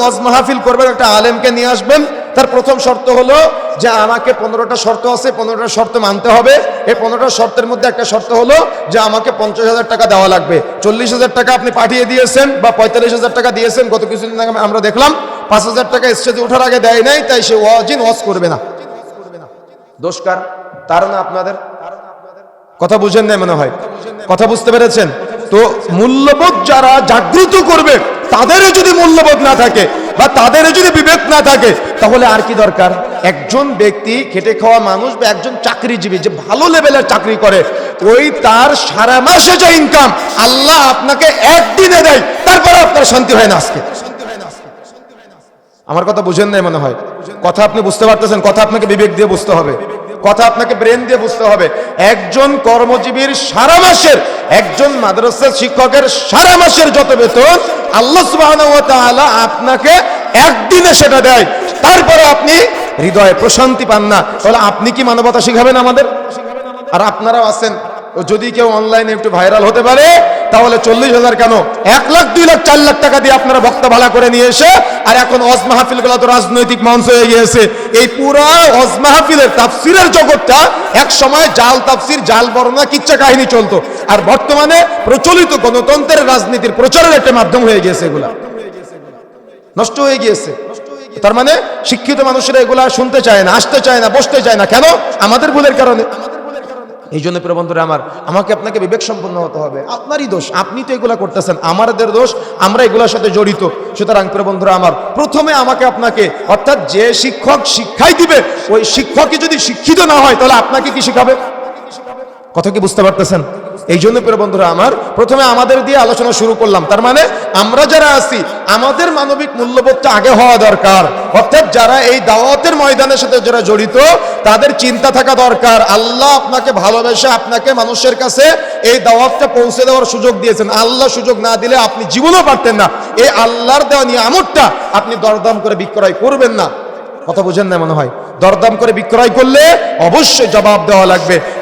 ওয়াজ মাহফিল করবেন, একটা আলেমকে নিয়ে আসবেন। তার প্রথম শর্ত হলো যে আমাকে পনেরোটা শর্ত আছে, পনেরোটা শর্ত মানতে হবে। এই পনেরোটা শর্তের মধ্যে একটা শর্ত হলো যে আমাকে পঞ্চাশ হাজার টাকা দেওয়া লাগবে। চল্লিশ হাজার টাকা আপনি পাঠিয়ে দিয়েছেন বা পঁয়তাল্লিশ হাজার টাকা দিয়েছেন, গত কিছুদিন আগে আমরা দেখলাম, পাঁচ হাজার টাকা স্টেজে ওঠার আগে দেয় নাই, তাই সে ওয়াজিন ওয়াজ করবে না। দোষকার তার না আপনাদের? কথা বুঝেন নাই মনে হয়? কথা বুঝতে পেরেছেন? তো মূল্যবোধ যারা জাগ্রত করবে তাদেরও যদি মূল্যবোধ না থাকে বা তাদেরও যদি বিবেক না থাকে, তাহলে আর কি দরকার? একজন ব্যক্তি খেটে খাওয়া মানুষ বা একজন চাকরিজীবী যে ভালো লেভেলের চাকরি করে, ওই তার সারা মাসে যে ইনকাম আল্লাহ আপনাকে একদিনে দেয়, তারপরে আপনার শান্তি হয় না আজকে। আমার কথা বুঝেন নাই মনে হয়? কথা আপনি বুঝতে পারতেছেন, কথা আপনাকে বিবেক দিয়ে বুঝতে হবে। কথা আপনাকে ব্রেন দিয়ে বুঝতে হবে। একজন কর্মজীবীর সারা মাসের, একজন মাদ্রাসা শিক্ষকের সারা মাসের যত বেতন, আল্লাহ সুবাহ আপনাকে একদিনে সেটা দেয়। তারপরে আপনি হৃদয়ে প্রশান্তি পান না। তাহলে আপনি কি মানবতা শিখাবেন আমাদের? আর আপনারাও আছেন। ও যদি কেউ অনলাইনে একটু ভাইরাল হতে পারে, তাহলে চল্লিশ হাজার কেন? এক লাখ, দুই লাখ, চার লাখ টাকা দিয়ে আপনারা বক্তা ভাড়া করে নিয়ে এসে, আর এখন অজ মাহফিলগুলো তো রাজনৈতিক মঞ্চ হয়ে গিয়েছে। এই পুরো অজ মাহফিলের তাফসিরের জগৎটা এক সময় জাল তাফসির, জাল বর্ণনা, কিচ্ছা কাহিনী চলতো। আর বর্তমানে প্রচলিত গণতন্ত্রের রাজনীতির প্রচারের একটা মাধ্যম হয়ে গিয়েছে এগুলা। নষ্ট হয়ে গিয়েছে। তার মানে শিক্ষিত মানুষেরা এগুলা শুনতে চায় না, আসতে চায় না, বসতে চায় না। কেন? আমাদের ভুলের কারণে। এই জন্য প্রবন্ধরে আমার, আমাকে আপনাকে বিবেক সম্পন্ন হতে হবে। আপনারই দোষ, আপনি তো এগুলা করতেছেন আমাদের দোষ, আমরা এগুলোর সাথে জড়িত। সুতরাং প্রবন্ধরা আমার, প্রথমে আমাকে আপনাকে, অর্থাৎ যে শিক্ষক শিক্ষাই দিবে, ওই শিক্ষকই যদি শিক্ষিত না হয়, তাহলে আপনাকে কি শিখাবে? কথা কি বুঝতে পারতেছেন? এই জন্য প্রিয় বন্ধুরা, আমার প্রথমে আমাদের দিয়ে আলোচনা শুরু করলাম। তার মানে আমরা যারা আছি, আমাদের মানবিক মূল্যবোধটা আগে হওয়া দরকার। অর্থাৎ যারা এই দাওয়াতের ময়দানের সাথে যারা জড়িত, তাদের চিন্তা থাকা দরকার। আল্লাহ আপনাকে ভালোবেসে আপনাকে মানুষের কাছে এই দাওয়াতটা পৌঁছে দেওয়ার সুযোগ দিয়েছেন। আল্লাহ সুযোগ না দিলে আপনি জীবনও পারতেন না। এই আল্লাহর দেওয়া নিয়ে নিয়ামতটা আপনি দরদাম করে বিক্রয় করবেন না। কথা বুঝেন না মনে হয়? দরদাম করে বিক্রয় করলে অবশ্যই জবাব দেওয়া লাগবে।